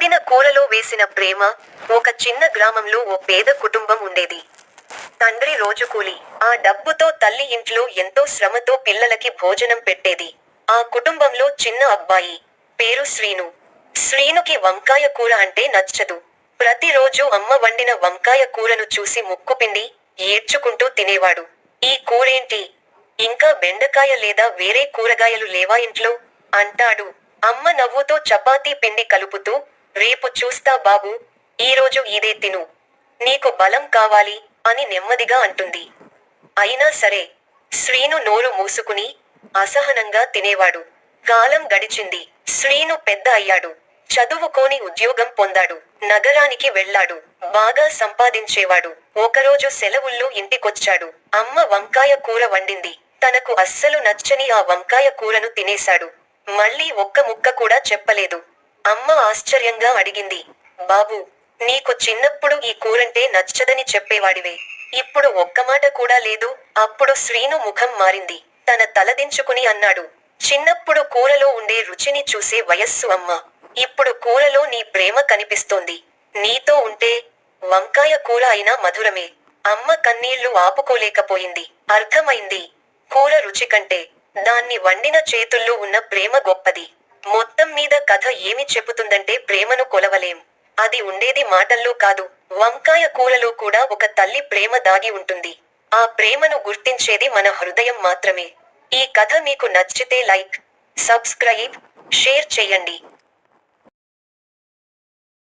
వండిన కూరలో వేసిన ప్రేమ ఒక చిన్న గ్రామంలో ఓ పేద కుటుంబం ఉండేది. తండ్రి రోజు కూలి ఆ డబ్బుతో తల్లి ఇంట్లో ఎంతో శ్రమతో పిల్లలకి భోజనం పెట్టేది. ఆ కుటుంబంలో చిన్న అబ్బాయి పేరు శ్రీను. శ్రీనుకి వంకాయ కూర అంటే నచ్చదు. ప్రతిరోజు అమ్మ వండిన వంకాయ కూరను చూసి ముక్కుపిండి ఏడ్చుకుంటూ తినేవాడు. ఈ కూరేంటి? ఇంకా బెండకాయ లేదా వేరే కూరగాయలు లేవా ఇంట్లో? అంటాడు. అమ్మ నవ్వుతో చపాతీ పిండి కలుపుతూ రేపు చూస్తా బాబు ఈరోజు ఇదే తిను. నీకు బలం కావాలి అని నెమ్మదిగా అంటుంది. అయినా సరే శ్రీను నోరు మూసుకుని అసహనంగా తినేవాడు. కాలం గడిచింది. శ్రీను పెద్ద అయ్యాడు. చదువుకోని ఉద్యోగం పొందాడు. నగరానికి వెళ్ళాడు. బాగా సంపాదించేవాడు. ఒకరోజు సెలవుల్లో ఇంటికొచ్చాడు. అమ్మ వంకాయ కూర వండింది. తనకు అస్సలు నచ్చని ఆ వంకాయ కూరను తినేశాడు. మళ్ళీ ఒక్క ముక్క కూడా చెప్పలేదు. ఆశ్చర్యంగా అడిగింది. బాబు నీకు చిన్నప్పుడు ఈ కూరంటే నచ్చదని చెప్పేవాడివే. ఇప్పుడు ఒక్క మాట కూడా లేదు. అప్పుడు శ్రీను ముఖం మారింది. తన తలదించుకుని అన్నాడు. చిన్నప్పుడు కూరలో ఉండే రుచిని చూసే వయస్సు అమ్మ. ఇప్పుడు కూరలో నీ ప్రేమ కనిపిస్తోంది. నీతో ఉంటే వంకాయ కూర అయినా మధురమే. అమ్మ కన్నీళ్ళు ఆపుకోలేకపోయింది. అర్థమైంది. కూర రుచి కంటే దాన్ని వండిన చేతుల్లో ఉన్న ప్రేమ గొప్పది. మొత్తం మీద కథ ఏమి చెబుతుందంటే ప్రేమను కొలవలేం. అది ఉండేది మాటల్లో కాదు వంకాయ కూరలో కూడా ఒక తల్లి ప్రేమ దాగి ఉంటుంది. ఆ ప్రేమను గుర్తించేది మన హృదయం మాత్రమే. ఈ కథ మీకు నచ్చితే లైక్ సబ్స్క్రైబ్ షేర్ చేయండి.